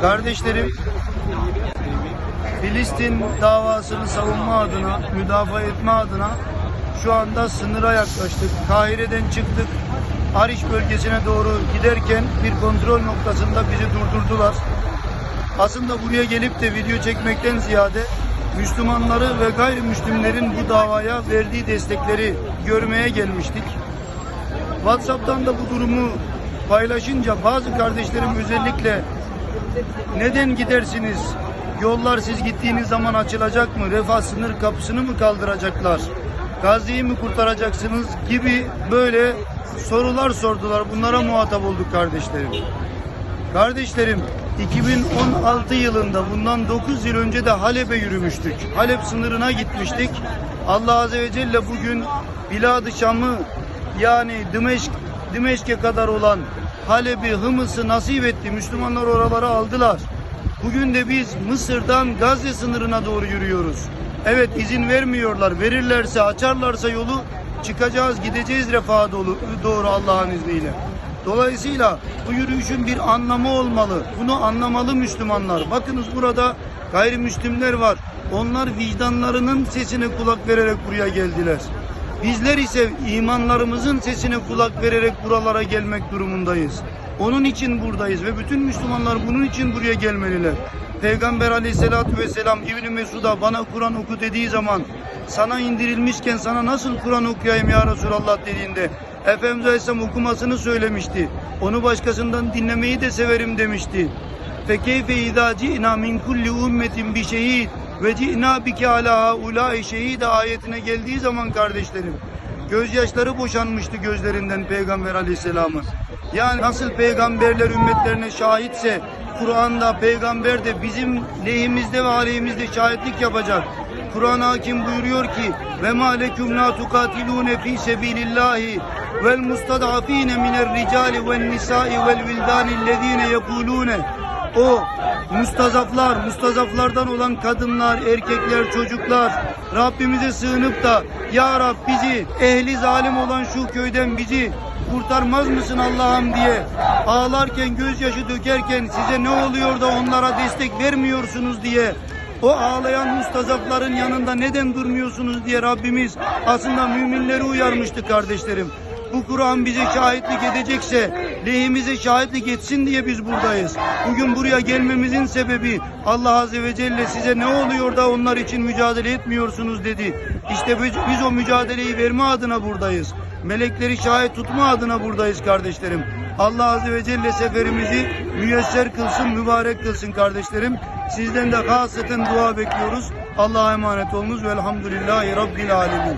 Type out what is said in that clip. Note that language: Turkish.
Kardeşlerim, Filistin davasını savunma adına, müdafaa etme adına şu anda sınıra yaklaştık. Kahire'den çıktık. Ariş bölgesine doğru giderken bir kontrol noktasında bizi durdurdular. Aslında buraya gelip de video çekmekten ziyade Müslümanları ve gayrimüslimlerin bu davaya verdiği destekleri görmeye gelmiştik. WhatsApp'tan da bu durumu paylaşınca bazı kardeşlerim özellikle neden gidersiniz? Yollar siz gittiğiniz zaman açılacak mı? Refah sınır kapısını mı kaldıracaklar? Gazi'yi mi kurtaracaksınız gibi böyle sorular sordular. Bunlara muhatap olduk kardeşlerim. Kardeşlerim 2016 yılında bundan 9 yıl önce de Halep'e yürümüştük. Halep sınırına gitmiştik. Allah Azze ve Celle bugün Bilad-ı Şam'ı yani Dimeşk, Dimeşk'e kadar olan Halep'i, Hımıs'ı nasip etti. Müslümanlar oraları aldılar. Bugün de biz Mısır'dan Gazze sınırına doğru yürüyoruz. Evet izin vermiyorlar. Verirlerse, açarlarsa yolu çıkacağız, gideceğiz refaha doğru, doğru Allah'ın izniyle. Dolayısıyla bu yürüyüşün bir anlamı olmalı. Bunu anlamalı Müslümanlar. Bakınız burada gayrimüslimler var. Onlar vicdanlarının sesine kulak vererek buraya geldiler. Bizler ise imanlarımızın sesine kulak vererek buralara gelmek durumundayız. Onun için buradayız ve bütün Müslümanlar bunun için buraya gelmeliler. Peygamber aleyhissalatü vesselam İbni Mesud'a bana Kur'an oku dediği zaman sana indirilmişken sana nasıl Kur'an okuyayım ya Resulallah dediğinde Efendimiz Aleyhisselam okumasını söylemişti. Onu başkasından dinlemeyi de severim demişti. Fekeyfe izâ ci'nâ min kulli ummetin bi şehid ve ci'nâ bike alâ haulâi şehîd ayetine geldiği zaman kardeşlerim gözyaşları boşanmıştı gözlerinden Peygamber Aleyhisselam'ın. Yani nasıl peygamberler ümmetlerine şahitse Kur'an'da peygamber de bizim lehimizde ve aleyhimizde şahitlik yapacak. Kur'an hakim buyuruyor ki ve ma lekum la tukatilune fi sebilillahi vel mustadafine minel ricali vel nisai vel vildani ellezine yekulune o mustazaflar, mustazaflardan olan kadınlar, erkekler, çocuklar Rabbimize sığınıp da Ya Rab bizi ehli zalim olan şu köyden bizi kurtarmaz mısın Allah'ım? diye ağlarken gözyaşı dökerken size ne oluyor da onlara destek vermiyorsunuz? diye o ağlayan mustazafların yanında neden durmuyorsunuz? diye Rabbimiz aslında müminleri uyarmıştı kardeşlerim. Bu Kur'an bize şahitlik edecekse lehimize şahitlik etsin diye biz buradayız. Bugün buraya gelmemizin sebebi Allah Azze ve Celle size ne oluyor da onlar için mücadele etmiyorsunuz dedi. İşte biz, biz o mücadeleyi verme adına buradayız. Melekleri şahit tutma adına buradayız kardeşlerim. Allah Azze ve Celle seferimizi müyesser kılsın, mübarek kılsın kardeşlerim. Sizden de hasreten dua bekliyoruz. Allah'a emanet olunuz. Velhamdülillahi Rabbil Alemin.